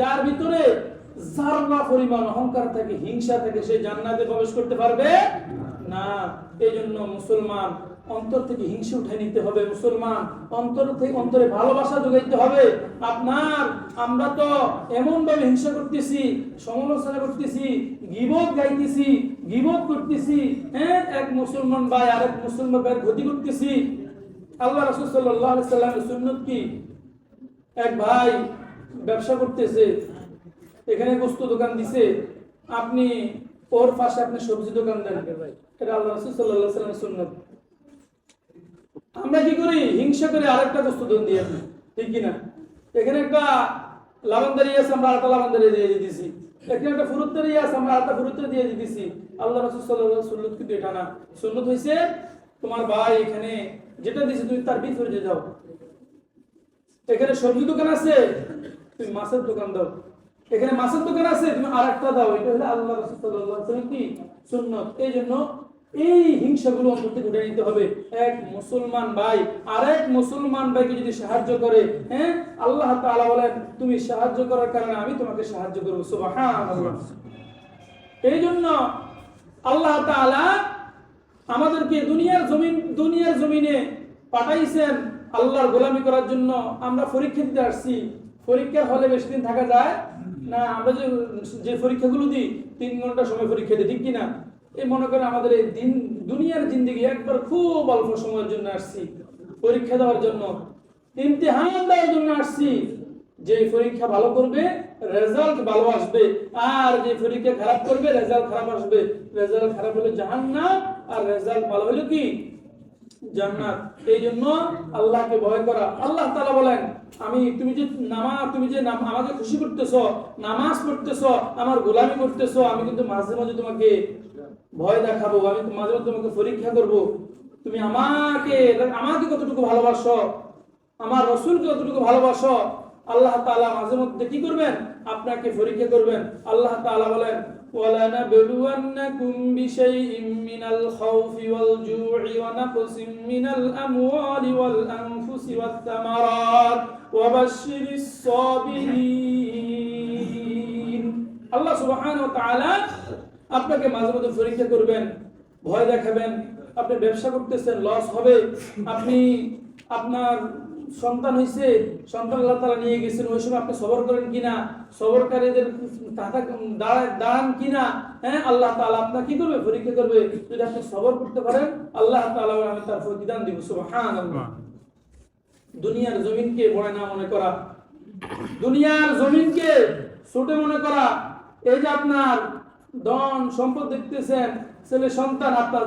যার ভিতরে পরিমাণ অহংকার হিংসা সে জান্নাতে প্রবেশ করতে পারবে না। মুসলমান অন্তর থেকে হিংসা নিতে হবে। মুসলমান অন্তর থেকে অন্তরে ভালোবাসা যোগাইতে হবে। আপনার, আমরা তো এমন ভাবে হিংসা করতেছি, সমালোচনা করতেছি, গিবত গাইতেছি, গিবত করতেছি হ্যাঁ? এক মুসলমান ভাই আরেক মুসলমান ভাইয়ের ক্ষতি করতেছি। আল্লাহ রসুল সাল্লামের সুন্নত কি? এক ভাই ব্যবসা করতেছে, এখানে বস্তু দোকান দিছে, আপনি ওর পাশে আপনি সবজি দোকান দেন। এটা আল্লাহ রসুল সাল্লাহ সাল্লামের সুন্নত। আমরা কি করি? হিংসা করে আরেকটা বস্তু দোকান দিয়ে ঠিক কিনা এখানে একটা লাভান্দারি আছে, আমরা আরেকটা দিয়ে দিতেছি। এখানে একটা ফুরুত্তারি আছে, আমরা আরেকটা দিয়ে দিতেছি। আল্লাহ রসুল সাল্লাহ সুন্নত কিন্তু এটা না। সুন্নত হয়েছে তোমার ভাই এখানে যেটা দিছে তুমি তার ভিতরে যাও এখানে সবজি দোকান আছে, তুমি মাছের দোকান দাও। এখানে মাছের দোকান আছে, তুমি আরেকটা দাও। এটা হলো আল্লাহ রাসূল সাল্লাল্লাহু আলাইহি ওয়াসাল্লাম কি? সুন্নাত। এই জন্য এই হিংসাগুলো অন্তর উঠে নিতে হবে। এক মুসলমান ভাই, আরেক মুসলমান ভাইকে যদি সাহায্য করে হ্যাঁ? আল্লাহ তাআলা বলেন, তুমি সাহায্য করার কারণে আমি তোমাকে সাহায্য করব। সুবহানাল্লাহ। এই জন্য আল্লাহ তাআলা আমাদেরকে দুনিয়ার জমিন, দুনিয়ার জমিনে পাঠাইছেন আল্লাহর গোলামি করার জন্য। আমরা পরীক্ষা দিতে আসছি। পরীক্ষার হলে বেশি দিন থাকা যায় না। আমরা যে যে পরীক্ষাগুলো দিই, তিন ঘণ্টা সময় পরীক্ষা দিই, ঠিক কিনা? এই মনে করেন আমাদের এই দিন, দুনিয়ার জিন্দিগি একবার খুব অল্প সময়ের জন্য আসছি। পরীক্ষা দেওয়ার জন্য। ইমতিহান দেওয়ার জন্য আসছি। যে পরীক্ষা ভালো করবে রেজাল্ট ভালো আসবে। আর যে পরীক্ষা খারাপ করবে রেজাল্ট খারাপ আসবে। রেজাল্ট খারাপ হলে জাহান্নাম, আর রেজাল্ট ভালো হলে কি? জান্নাত। এই জন্য আল্লাহকে ভয় করা। আল্লাহ তাআলা বলেন, আমি, তুমি যে নামাজ তুমি যে নাম- আমাকে খুশি করতেছো, নামাজ পড়তেছো, আমার গোলামি করতেছো, আমি কিন্তু মাঝে মাঝে তোমাকে ভয় দেখাবো, আমি মাঝে মাঝে তোমাকে পরীক্ষা করব। তুমি আমাকে আমাকে কতটুকু ভালোবাসো? আমার রসুলকে কতটুকু ভালোবাসো? আল্লাহ তাআলা মাঝে মধ্যে কি করবেন আপনাকে পরীক্ষা করবেন আল্লাহ তাআলা বলেন وَلَنَبْلُوَنَّكُمْ بِشَيْءٍ مِّنَ الْخَوْفِ وَالْجُوعِ وَنَقْصٍ مِّنَ الْأَمْوَالِ وَالْأَنفُسِ وَالثَّمَرَاتِ وَبَشِّرِ الصَّابِرِينَ আল্লাহ সুবহানাহু ওয়া তাআলা আপনাকে মাঝে মধ্যে পরীক্ষা করবেন ভয় দেখাবেন আপনি ব্যবসা করতেছেন লস হবে আপনি আপনার সন্তান হয়েছে সন্তান আল্লাহ তালা নিয়ে গেছেন ওই সময় আপনি সবর করেন কিনা? সবরকারীদের দাঁড়ান কিনা? হ্যাঁ আল্লাহ তালা আপনার কি করবে? পরীক্ষা করবে। যদি আপনি সবর করতে পারেন আল্লাহ বলে, আমি তার প্রতিদান দিব। সুবহানাল্লাহ। দুনিয়ার জমিনকে বড় না মনে করা। দুনিয়ার জমিনকে ছোট মনে করা। এই যে আপনার ধন সম্পদ দেখতেছেন ছেলে সন্তান আপনার